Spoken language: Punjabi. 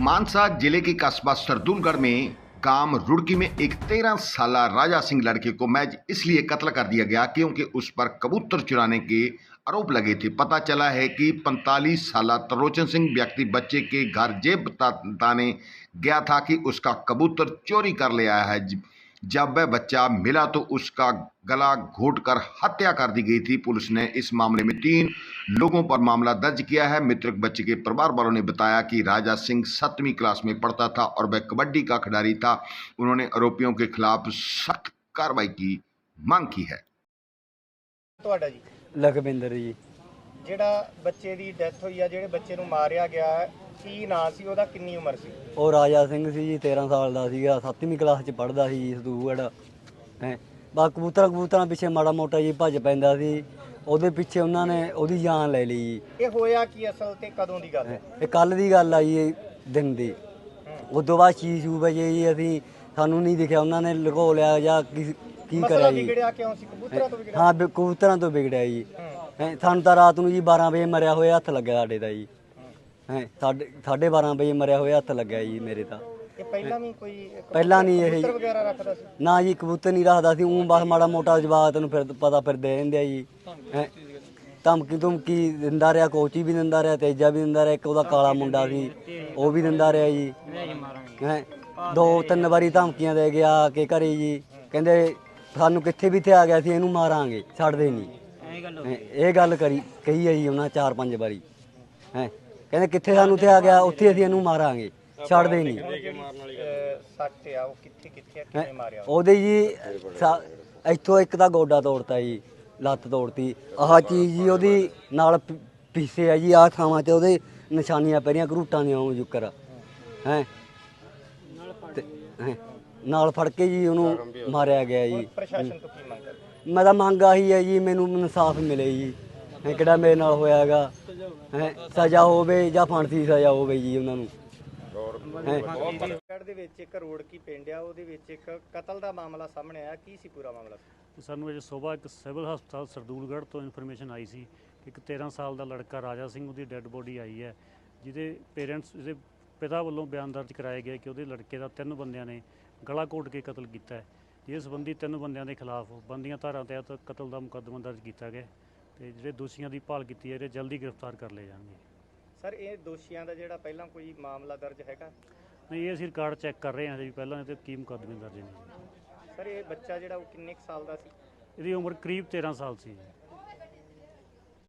मानसा ज़िले के कस्बा सरदुलगढ़ में काम रुड़की में एक तेरह साल राजा सिंह लड़के को मैच इसलिए कत्ल कर दिया गया क्योंकि उस पर कबूतर चुराने के आरोप लगे थे। पता चला है कि 45 साल त्रिलोचन सिंह व्यक्ति बच्चे के घर जेब बता- बताने गया था कि उसका कबूतर चोरी कर ले आया है। जब वह बच्चा मिला तो उसका गला घोटकर हत्या कर दी गई थी पुलिस ने इस मामले में तीन लोगों पर मामला दर्ज किया है मृतक बच्चे के परिवार वालों ने बताया कि राजा सिंह सतवीं क्लास में पढ़ता था और वह कबड्डी का खिलाड़ी था उन्होंने आरोपियों के खिलाफ सख्त कार्रवाई की मांग की है ਤੁਹਾਡਾ ਜੀ ਲਖਵਿੰਦਰ ਜੀ ਜਿਹੜਾ ਬੱਚੇ ਦੀ ਡੈਥ ਹੋਈ ਆ ਜਿਹੜੇ ਬੱਚੇ ਨੂੰ ਮਾਰਿਆ ਗਿਆ ਹੈ, ਕੀ ਨਾਂ ਸੀ ਉਹਦਾ ਕਿੰਨੀ ਉਮਰ ਸੀ? ਉਹ ਰਾਜਾ ਸਿੰਘ ਸੀ ਜੀ 13 ਸਾਲ ਦਾ ਸੀਗਾ 7ਵੀਂ ਕਲਾਸ ਚ ਪੜ੍ਹਦਾ ਸੀ ਜੀ ਸਦੂਗੜ ਹੈ। ਬਾ ਕਬੂਤਰਾਂ ਕਬੂਤਰਾਂ ਪਿੱਛੇ ਮਾੜਾ ਮੋਟਾ ਜੀ ਭੱਜ ਪੈਂਦਾ ਸੀ। ਉਹਦੇ ਪਿੱਛੇ ਉਹਨਾਂ ਨੇ ਉਹਦੀ ਜਾਨ ਲੈ ਲਈ ਜੀ। ਇਹ ਹੋਇਆ ਕੀ ਅਸਲ ਤੇ ਕਦੋਂ ਦੀ ਗੱਲ? ਹੈ। ਇਹ ਕੱਲ ਦੀ ਗੱਲ ਆ ਜੀ ਇਹ ਦਿਨ ਦੀ। ਉਦੋਂ ਬਾਅਦ ਛੇ ਛੂ ਵਜੇ ਜੀ ਅਸੀਂ ਸਾਨੂੰ ਨਹੀਂ ਦਿਖਿਆ ਉਹਨਾਂ ਨੇ ਲੁਕੋ ਲਿਆ ਜਾਂ ਕੀ ਕੀ ਕਰਿਆ ਜੀ। ਵਿਗੜਿਆ ਕਿਉਂ ਸੀ? ਕਬੂਤਰਾਂ ਤੋਂ ਵਿਗੜਿਆ? ਹਾਂ ਕਬੂਤਰਾਂ ਤੋਂ ਵਿਗੜਿਆ ਜੀ। ਸਾਨੂੰ ਤਾਂ ਰਾਤ ਨੂੰ ਜੀ 12 ਵਜੇ ਮਰਿਆ ਹੋਇਆ ਹੱਥ ਲੱਗਿਆ ਸਾਡੇ ਦਾ ਜੀ। ਹੈ ਸਾਢੇ 12:30 ਵਜੇ ਮਰਿਆ ਹੋਇਆ ਹੱਥ ਲੱਗਿਆ ਜੀ ਮੇਰੇ ਤਾਂ। ਪਹਿਲਾਂ ਵੀ ਕੋਈ ਕਬੂਤਰ- ਪਹਿਲਾਂ ਨਹੀਂ ਇਹ- ਕਬੂਤਰ ਵਗੈਰਾ ਰੱਖਦਾ ਸੀ? ਨਾ ਜੀ ਕਬੂਤਰ ਨਹੀਂ ਰੱਖਦਾ ਸੀ ਉਹ ਬਸ ਮਾੜਾ ਮੋਟਾ ਜਵਾਬ ਤੈਨੂੰ ਫਿਰ ਪਤਾ ਫਿਰ ਦੇ ਦਿੰਦੇ ਆ ਜੀ। ਹੈਂ। ਧਮਕੀ ਧਮਕੀ ਦਿੰਦਾ ਰਿਹਾ ਕੋਚੀ ਵੀ ਦਿੰਦਾ ਰਿਹਾ ਤੇਜਾ ਵੀ ਦਿੰਦਾ ਰਿਹਾ ਇੱਕ ਉਹਦਾ ਕਾਲਾ ਮੁੰਡਾ ਸੀ ਉਹ ਵੀ ਦਿੰਦਾ ਰਿਹਾ ਜੀ। ਹੈ ਦੋ ਤਿੰਨ ਵਾਰੀ ਧਮਕੀਆਂ ਦੇ ਗਿਆ ਆ ਕੇ ਘਰੇ ਜੀ ਕਹਿੰਦੇ ਸਾਨੂੰ ਕਿੱਥੇ ਵੀ ਤੇ ਆ ਗਿਆ ਸੀ ਇਹਨੂੰ ਮਾਰਾਂਗੇ ਛੱਡਦੇ ਨਹੀਂ। ਇਹ ਗੱਲ ਕਰੀ ਕਹੀ ਹੈ ਜੀ ਉਹਨਾਂ ਚਾਰ ਪੰਜ ਵਾਰੀ। ਹੈ ਕਹਿੰਦੇ ਕਿੱਥੇ ਸਾਨੂੰ ਤੇ ਆ ਗਿਆ ਉੱਥੇ ਅਸੀਂ ਇਹਨੂੰ ਮਾਰਾਂਗੇ ਛੱਡਦੇ ਨਹੀਂ। ਅਹ, ਸੱਟ ਆ ਉਹ ਕਿੱਥੇ ਕਿੱਥੇ ਆ, ਹੈਂ, ਕਿਵੇਂ ਮਾਰਿਆ ਉਹਦੇ ਜੀ ਸਾ- ਇੱਥੋਂ ਇੱਕ ਤਾਂ ਗੋਡਾ ਤੋੜਤਾ ਜੀ ਲੱਤ ਤੋੜਤੀ। ਆਹ ਚੀਜ਼ ਜੀ ਉਹਦੀ ਨਾਲ ਪ- ਪੀਸੇ ਆ ਜੀ ਆਹ ਥਾਵਾਂ ਤੇ ਉਹਦੇ ਨਿਸ਼ਾਨੀਆਂ ਪੈਰੀਆਂ ਘਰੂਟਾਂ ਦੀਆਂ ਉਹ ਜੁਕਰ। ਹੈ? ਨਾਲ ਫੜ ਕੇ ਜੀ ਉਹਨੂੰ ਮਾਰਿਆ ਗਿਆ ਜੀ। ਪ੍ਰਸ਼ਾਸਨ ਤੋਂ ਕੀ ਮੰਗ ਕਰਦੇ? ਮੈਂ ਤਾਂ ਮੰਗ ਆਹੀ ਹੈ ਜੀ ਮੈਨੂੰ ਇਨਸਾਫ ਮਿਲੇ ਜੀ। ਕਿਹੜਾ ਮੇਰੇ ਨਾਲ ਹੋਇਆਗਾ ਹੈ ਸਜ਼ਾ ਹੋਵੇ ਜਾਂ ਫਾਂਸੀ ਸਜ਼ਾ ਹੋਵੇ ਜੀ ਉਹਨਾਂ ਨੂੰ। ਹੈਂ। ਚੰਡੀਗੜ੍ਹ ਦੇ ਵਿੱਚ ਇੱਕ ਰੋਡ ਕੀ ਪਿੰਡ ਆ ਉਹਦੇ ਵਿੱਚ ਇੱਕ ਕਤਲ ਦਾ ਮਾਮਲਾ ਸਾਹਮਣੇ ਆਇਆ। ਕੀ ਸੀ ਪੂਰਾ ਮਾਮਲਾ? ਸਾਨੂੰ ਅੱਜ ਸਵੇਰ ਇੱਕ ਸਿਵਲ ਹਸਪਤਾਲ ਸਰਦੂਲਗੜ੍ਹ ਤੋਂ ਇਨਫੋਰਮੇਸ਼ਨ ਆਈ ਸੀ ਕਿ ਇੱਕ 13 ਸਾਲ ਦਾ ਲੜਕਾ ਰਾਜਾ ਸਿੰਘ ਉਹਦੀ ਡੈੱਡ ਬੋਡੀ ਆਈ ਹੈ ਜਿਹਦੇ ਪੇਰੈਂਟਸ ਜਿਹਦੇ ਪਿਤਾ ਵੱਲੋਂ ਬਿਆਨ ਦਰਜ ਕਰਾਇਆ ਗਿਆ ਕਿ ਉਹਦੇ ਲੜਕੇ ਦਾ ਤਿੰਨ ਬੰਦਿਆਂ ਨੇ ਗਲਾ ਘੋਟ ਕੇ ਕਤਲ ਕੀਤਾ ਹੈ। ਜਿਸ ਸੰਬੰਧੀ ਤਿੰਨ ਬੰਦਿਆਂ ਦੇ ਖਿਲਾਫ ਬੰਦੀਆਂ ਧਾਰਾ ਤਹਿਤ ਕਤਲ ਦਾ ਮੁਕੱਦਮਾ ਦਰਜ ਕੀਤਾ ਗਿਆ ਹੈ। ਤੇ ਜਿਹੜੇ ਦੋਸ਼ੀਆਂ ਦੀ ਭਾਲ ਕੀਤੀ ਹੈ ਇਹ ਜਲਦੀ ਗ੍ਰਿਫਤਾਰ ਕਰ ਲਏ ਜਾਣਗੇ। ਸਰ ਇਹ ਦੋਸ਼ੀਆਂ ਦਾ ਜਿਹੜਾ ਪਹਿਲਾਂ ਕੋਈ ਮਾਮਲਾ ਦਰਜ ਹੈਗਾ? ਨਹੀਂ ਇਹ ਅਸੀਂ ਰਿਕਾਰਡ ਚੈੱਕ ਕਰ ਰਹੇ ਹਾਂ ਜੀ ਪਹਿਲਾਂ ਇਹ ਤੇ ਕੀ ਮੁਕੱਦਮੇ ਦਰਜ ਨੇ। ਸਰ ਇਹ ਬੱਚਾ ਜਿਹੜਾ ਉਹ ਕਿੰਨੇ ਕੁ ਸਾਲ ਦਾ ਸੀ? ਇਹਦੀ ਉਮਰ ਕਰੀਬ 13 ਸਾਲ ਸੀ ਜੀ।